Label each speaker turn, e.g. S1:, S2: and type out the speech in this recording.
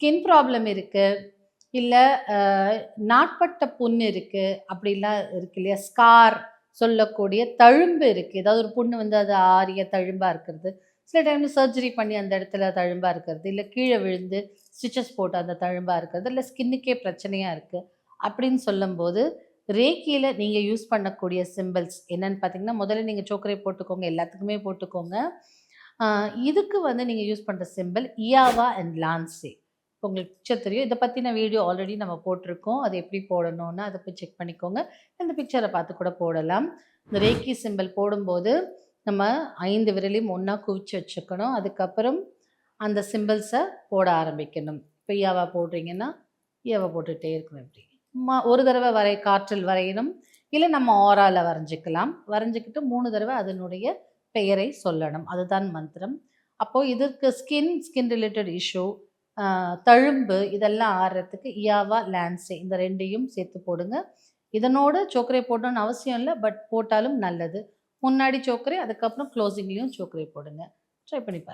S1: Skin problem இருக்குது இல்லை நாட்பட்ட புண் இருக்குது அப்படிலாம் இருக்கு இல்லையா? ஸ்கார் சொல்லக்கூடிய தழும்பு இருக்குது ஏதாவது ஒரு புண்ணு வந்து அது ஆரிய தழும்பாக இருக்கிறது. சில டைமில் சர்ஜரி பண்ணி அந்த இடத்துல தழும்பாக இருக்கிறது இல்லை கீழே விழுந்து ஸ்டிச்சஸ் போட்டு அந்த தழும்பாக இருக்கிறது இல்லை ஸ்கின்னுக்கே பிரச்சனையாக இருக்குது அப்படின்னு சொல்லும்போது ரேக்கியில் நீங்கள் யூஸ் பண்ணக்கூடிய சிம்பிள்ஸ் என்னென்னு பார்த்தீங்கன்னா முதல்ல நீங்கள் சோக்கரை போட்டுக்கோங்க எல்லாத்துக்குமே போட்டுக்கோங்க. இதுக்கு வந்து நீங்கள் யூஸ் பண்ணுற சிம்பிள் இயாவா அண்ட் லான்சே உங்களுக்கு பிக்சர் தெரியும். இதை பற்றின வீடியோ ஆல்ரெடி நம்ம போட்டிருக்கோம். அது எப்படி போடணும்னு அதை போய் செக் பண்ணிக்கோங்க. இந்த பிக்சரை பார்த்து கூட போடலாம். இந்த ரேக்கி சிம்பிள் போடும்போது நம்ம ஐந்து விரலையும் ஒன்றா குவிச்சு வச்சுக்கணும். அதுக்கப்புறம் அந்த சிம்பிள்ஸை போட ஆரம்பிக்கணும். இப்போ ஈயாவா போடுறீங்கன்னா ஈயாவா போட்டுகிட்டே இருக்கணும் இப்படி. ஒரு தடவை வரை காற்றில் வரையணும். இல்லை நம்ம ஆரால வரைஞ்சிக்கலாம். வரைஞ்சிக்கிட்டு மூணு தடவை அதனுடைய பெயரை சொல்லணும். அதுதான் மந்திரம். அப்போது இதற்கு ஸ்கின் ஸ்கின் ரிலேட்டட் இஷ்யூ தழும்பு இதெல்லாம் ஆறுறதுக்கு இயாவா லான்சே இந்த ரெண்டையும் சேர்த்து போடுங்க. இதனோட சோக்கரை போடணும்னு அவசியம் இல்லை பட் போட்டாலும் நல்லது. முன்னாடி சோக்கரை அதுக்கப்புறம் க்ளோசிங்லேயும் சோக்கரை போடுங்க. ட்ரை பண்ணி பாருங்கள்